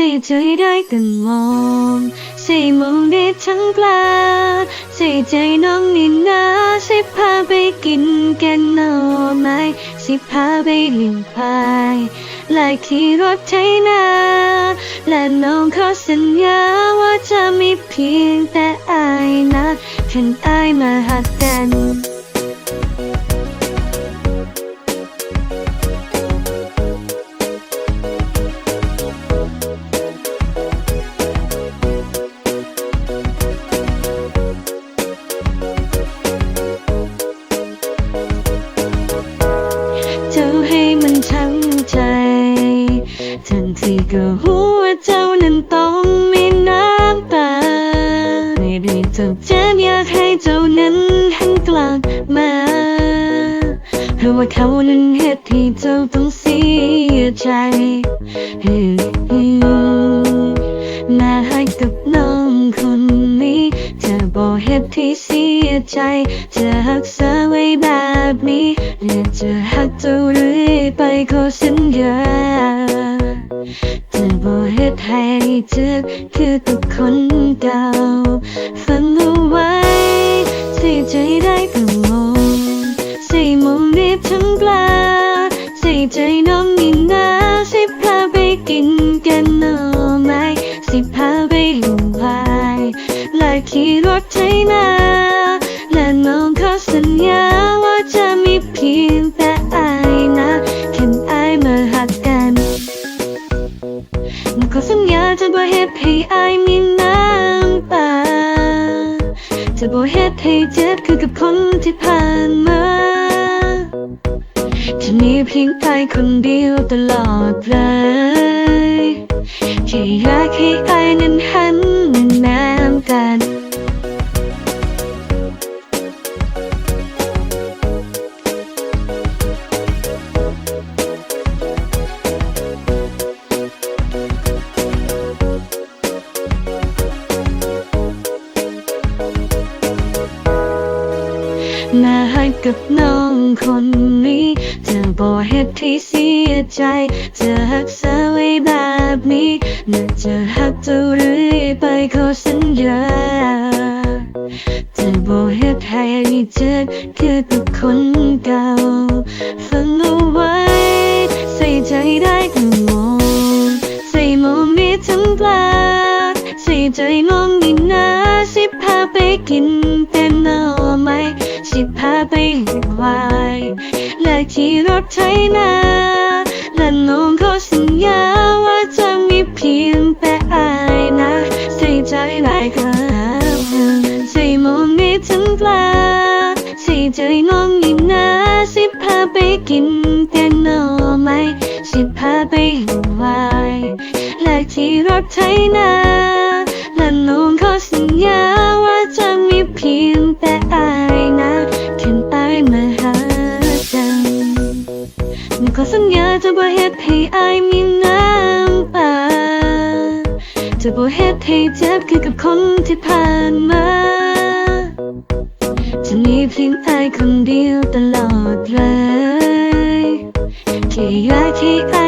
ใส่ใจได้กันมองใส่มองได้ทั้งปลาใส่ใจน้องนี่นาสิพาไปกินแกงหน่อไม้สิพาไปเลี้ยงพายและขี่รถไถนาและน้องขอสัญญาว่าจะมีเพียงแต่อายนะคันอายมาหักกัน ทันทีก็รู้ว่าเจ้านั้นต้องมีน้ำตาไม่ได้เจ็บเจ็บอยากให้เจ้านั้นหันกลับมา เพราะว่าเขานั้นเหตุที่เจ้าต้องเสียใจมาให้กับน้องคนนี้เธอบอกเหตุที่เสียใจจะหักษาไว้แบบนี้และจะหักเจ้าเรื่อยไปขอสัญญา จะบอกเหตุให้เจ็บคือกับคนเก่าฟังเอาไว้ใส่ใจได้ก็มองใส่มองรีบทั้งปลาใส่ใจน้องนี่นาสิพาไปกินกันหน่อไม้สิพาไปลุงพายและขี่รถไถนา เฮ็ดให้อายมีน้ำตาจะบ่เฮ็ดให้เจ็บคือกับคนที่ผ่านมาจะมีเพียงใจคนเดียวตลอดไปแค่อยากให้อายนั้น มาห้กับน้องคนนี้ จะบอกเหตุที่เสียใจ จะหักษาไว้แบบนี้น่าจะหักเจ้าเรื่อยไปขอสัญญาจะบอกเหตุให้เจ็บคือกับคนเก่าฟังเอาไว้ใส่ใจได้ก็มองใส่มองมีทั้งปลาใส่ใจน้องนี่นาสิพาไปกินแต่หน่อไม้ สิพาไปไหวายและขี่รถไถนาและน้องขอสัญญาว่าจะมีเพียงแต่อายนะใส่ใจได้ครับใส่มองมีทั้งปลาใส่ใจน้องนี่นาสิพาไปกินแต่หน่อไม้สิพาไปไหวายและขี่รถไถนา ให้อายมีน้ำตาจะบ่เฮ็ดให้เจ็บคือกับคนที่ผ่านมา จะมีเพียงอายคนเดียวตลอดเลยที่อยากให้อาย